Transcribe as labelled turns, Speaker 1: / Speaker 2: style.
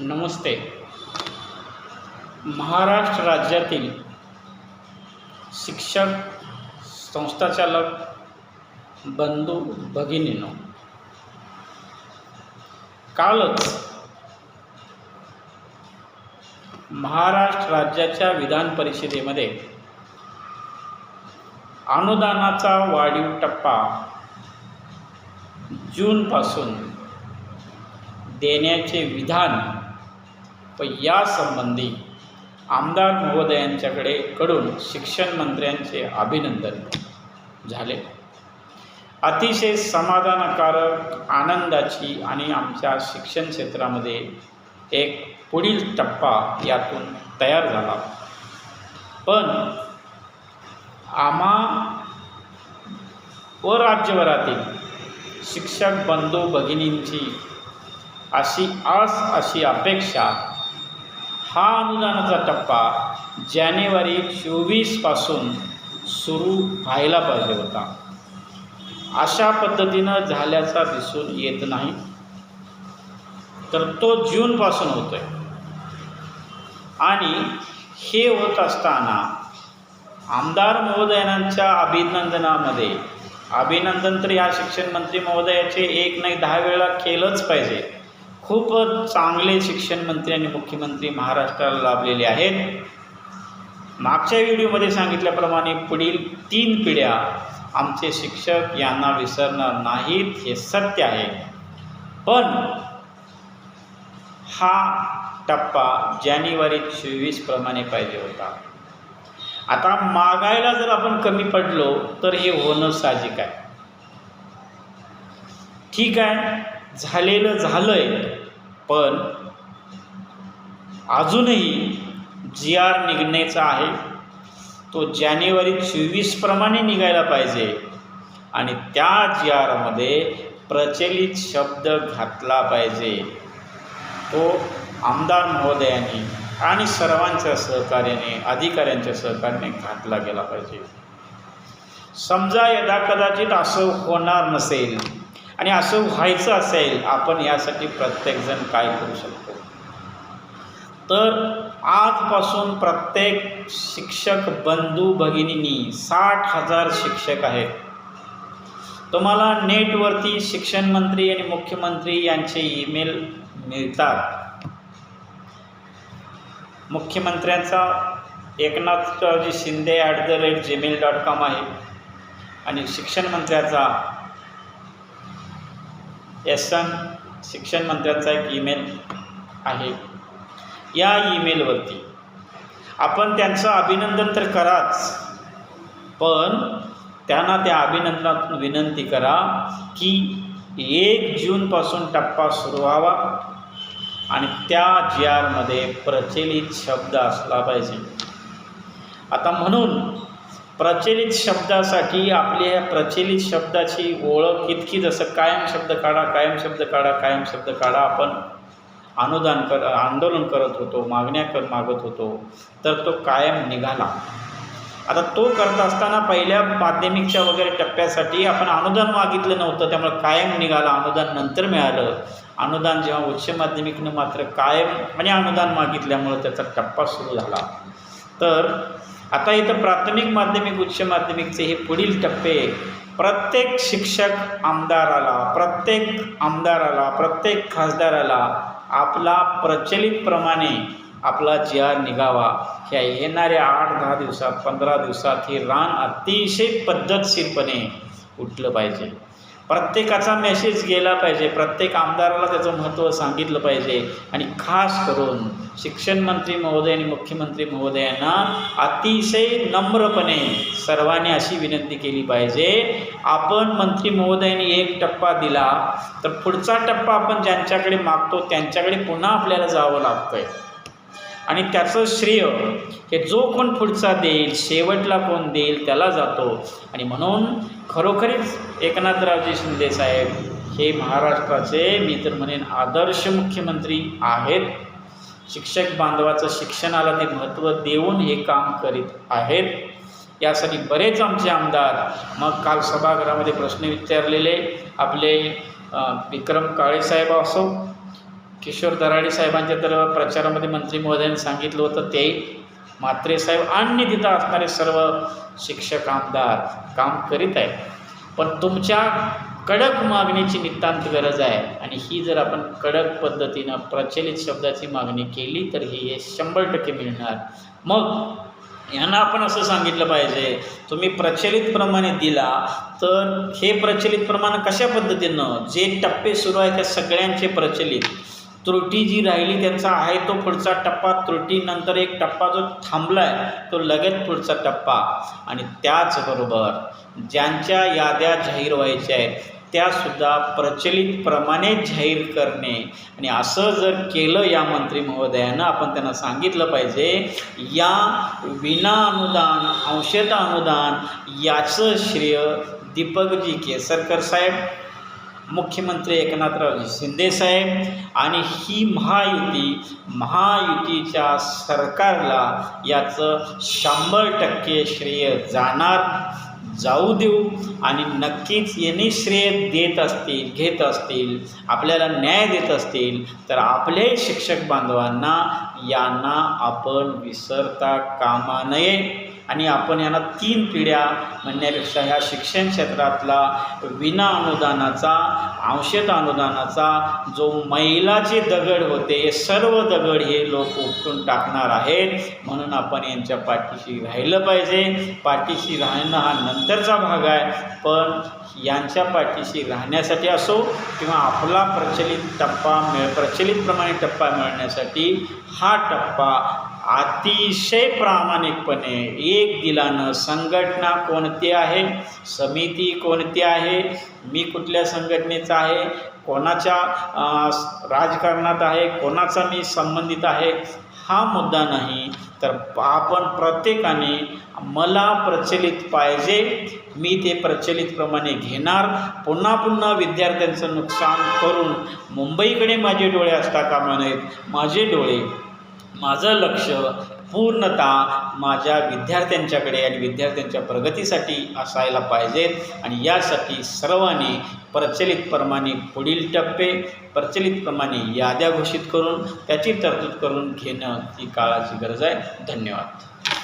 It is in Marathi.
Speaker 1: नमस्ते. महाराष्ट्र राज्यातील शिक्षक संस्थाचालक बंधू भगिनीनो कालच महाराष्ट्र राज्याच्या विधान परिषदेमध्ये अनुदानाचा वाढीव टप्पा जूनपासून देण्याचे विधान व यासंबंधी आमदार महोदयांच्याकडे कडून शिक्षण मंत्र्यांचे अभिनंदन झाले. अतिशय समाधानकारक आनंदाची आणि आमच्या शिक्षण क्षेत्रामध्ये एक पुढील टप्पा यातून तयार झाला. पण आम्हा व राज्यभरातील शिक्षक बंधू भगिनींची अशी आस अशी अपेक्षा हा अनुदानाचा टप्पा जानेवारी चोवीसपासून सुरू व्हायला पाहिजे होता. अशा पद्धतीनं झाल्याचा दिसून येत नाही. तर तो जूनपासून होतो आहे आणि हे होत असताना आमदार महोदयांच्या अभिनंदनामध्ये अभिनंदन तर या शिक्षण मंत्री महोदयाचे एक नाही दहा वेळा केलंच पाहिजे. खूप चांगले शिक्षण मंत्री आणि मुख्यमंत्री महाराष्ट्राला लाभलेले आहेत. मागच्या व्हिडिओमध्ये सांगितल्याप्रमाणे पुढील तीन पिढ्या आमचे शिक्षक यांना विसरणार नाहीत हे सत्य आहे. पण हा टप्पा जानेवारी चोवीसप्रमाणे पाहिजे होता. आता मागायला जर आपण कमी पडलो तर हे होणं साहजिक आहे. ठीक आहे? झालेलं झालंय पण अजूनही जी आर निघण्याचा आहे तो जानेवारी चोवीसप्रमाणे निघायला पाहिजे. आणि त्या जी आरमध्ये प्रचलित शब्द घातला पाहिजे. तो आमदार महोदयांनी आणि सर्वांच्या सहकार्याने अधिकाऱ्यांच्या सहकार्याने घातला गेला पाहिजे. समजा यदा कदाचित असं होणार नसेल आणि असं व्हायचं असेल आपण यासाठी प्रत्येकजण काय करू शकतो? तर आजपासून प्रत्येक शिक्षक बंधू भगिनींनी साठ हजार शिक्षक आहेत. तुम्हाला नेटवरती शिक्षण मंत्री आणि मुख्यमंत्री यांचे ईमेल मिळतात. मुख्यमंत्र्यांचा Eknathraoji Shinde at the rate gmail dot com आहे. आणि शिक्षण मंत्र्याचा एस एन शिक्षण मंत्र्यांचा एक ईमेल आहे. या ईमेलवरती आपण त्यांचं अभिनंदन तर कराच पण त्यांना त्या अभिनंदनातून विनंती करा की एक जूनपासून टप्पा सुरू व्हावा आणि त्या जी आरमध्ये प्रचलित शब्द असला पाहिजे. आता म्हणून प्रचलित शब्दासाठी आपल्या या प्रचलित शब्दाची ओळख इतकी जसं कायम शब्द काढा कायम शब्द काढा कायम शब्द काढा आपण अनुदान कर आंदोलन करत होतो मागण्या कर मागत होतो तर तो कायम निघाला. आता तो करत असताना पहिल्या माध्यमिकच्या वगैरे टप्प्यासाठी आपण अनुदान मागितलं नव्हतं त्यामुळे कायम निघाला अनुदान नंतर मिळालं. अनुदान जेव्हा उच्च माध्यमिकनं मात्र कायम आणि अनुदान मागितल्यामुळं त्याचा टप्पा सुरू झाला. तर आता इथं प्राथमिक माध्यमिक उच्च माध्यमिकचे हे पुढील टप्पे. प्रत्येक शिक्षक आमदाराला प्रत्येक आमदाराला प्रत्येक खासदाराला आपला प्रचलितप्रमाणे आपला जी आर निघावा. ह्या येणाऱ्या आठ दहा दिवसात पंधरा दिवसात हे रान अतिशय पद्धतशीरपणे उठलं पाहिजे. प्रत्येकाचा मेसेज गेला पाहिजे. प्रत्येक आमदाराला त्याचं महत्त्व सांगितलं पाहिजे. आणि खास करून शिक्षण मंत्री महोदय आणि मुख्यमंत्री महोदयांना अतिशय नम्रपणे सर्वांनी अशी विनंती केली पाहिजे. आपण मंत्री महोदयांनी एक टप्पा दिला तर पुढचा टप्पा आपण ज्यांच्याकडे मागतो त्यांच्याकडे पुन्हा आपल्याला जावं लागतं आहे आणि त्याचं श्रेय हे जो कोण पुढचा देईल शेवटला कोण देईल त्याला जातो. आणि म्हणून खरोखरीच एकनाथरावजी शिंदे साहेब हे महाराष्ट्राचे मी तर म्हणेन आदर्श मुख्यमंत्री आहेत. शिक्षक बांधवाचं शिक्षणाला ते महत्त्व देऊन हे काम करीत आहेत. यासाठी बरेच आमचे आमदार मग काल सभागृहामध्ये प्रश्न विचारलेले आपले विक्रम काळेसाहेब असो किशोर दराडे साहेबांच्या तर प्रचारामध्ये मंत्री महोदयांनी सांगितलं होतं ते. मात्रेसाहेब आणि तिथं असणारे सर्व शिक्षक आमदार काम करीत आहेत. पण तुमच्या कडक मागणीची नितांत गरज आहे. आणि ही जर आपण कडक पद्धतीनं प्रचलित शब्दाची मागणी केली तर ही हे शंभर टक्के मिळणार. मग यांना आपण असं सांगितलं पाहिजे तुम्ही प्रचलितप्रमाणे दिला तर हे प्रचलित प्रमाण कशा पद्धतीनं जे टप्पे सुरू आहेत त्या सगळ्यांचे प्रचलित. त्रुटी जी राहिली त्यांचा आहे तो पुढचा टप्पा. त्रुटीनंतर एक टप्पा जो थांबला आहे तो लगेच पुढचा टप्पा. आणि त्याचबरोबर ज्यांच्या याद्या जाहीर व्हायच्या आहेत त्यासुद्धा प्रचलितप्रमाणे जाहीर करणे. आणि असं जर केलं या मंत्री महोदयानं आपण त्यांना सांगितलं पाहिजे या विना अनुदान अंशतः अनुदान याचं श्रेय दीपकजी केसरकर साहेब मुख्यमंत्री एकनाथराव शिंदेसाहेब आणि ही महायुती महायुतीच्या सरकारला याचं शंभर टक्के श्रेय जाणार जाऊ देऊ आणि नक्कीच यांनी श्रेय देत असतील घेत असतील आपल्याला न्याय देत असतील तर आपले शिक्षक बांधवांना यांना आपण विसरता कामा नये. आणि आपण यांना तीन पिढ्या म्हणण्यापेक्षा ह्या शिक्षण क्षेत्रातला विना अनुदानाचा अंशत अनुदानाचा जो मैलाचे दगड होते हे सर्व दगड हे लोक उपटून टाकणार आहेत. म्हणून आपण यांच्या पाठीशी राहिलं पाहिजे. पाठीशी राहणं हा नंतरचा भाग आहे. पण यांच्या पाठीशी राहण्यासाठी असो किंवा आपला प्रचलित टप्पा मिळ प्रचलितप्रमाणे टप्पा मिळण्यासाठी हा टप्पा अतिशय प्रामाणिकपणे एक दिलानं संघटना कोणती आहे? समिती कोणती आहे? मी कुठल्या संघटनेचा आहे? कोणाच्या राजकारणात आहे? कोणाचा मी संबंधित आहे? हा मुद्दा नाही. तर आपण प्रत्येकाने मला प्रचलित पाहिजे मी ते प्रचलितप्रमाणे घेणार. पुन्हा पुन्हा विद्यार्थ्यांचं नुकसान करून मुंबईकडे माझे डोळे असता कामा नयेत. माझे डोळे माझं लक्ष पूर्णतः माझ्या विद्यार्थ्यांच्याकडे आणि विद्यार्थ्यांच्या प्रगतीसाठी असायला पाहिजेत आणि यासाठी सर्वांनी प्रचलितप्रमाणे पुढील टप्पे प्रचलितप्रमाणे याद्या घोषित करून त्याची तरतूद करून घेणं ही काळाची गरज आहे. धन्यवाद.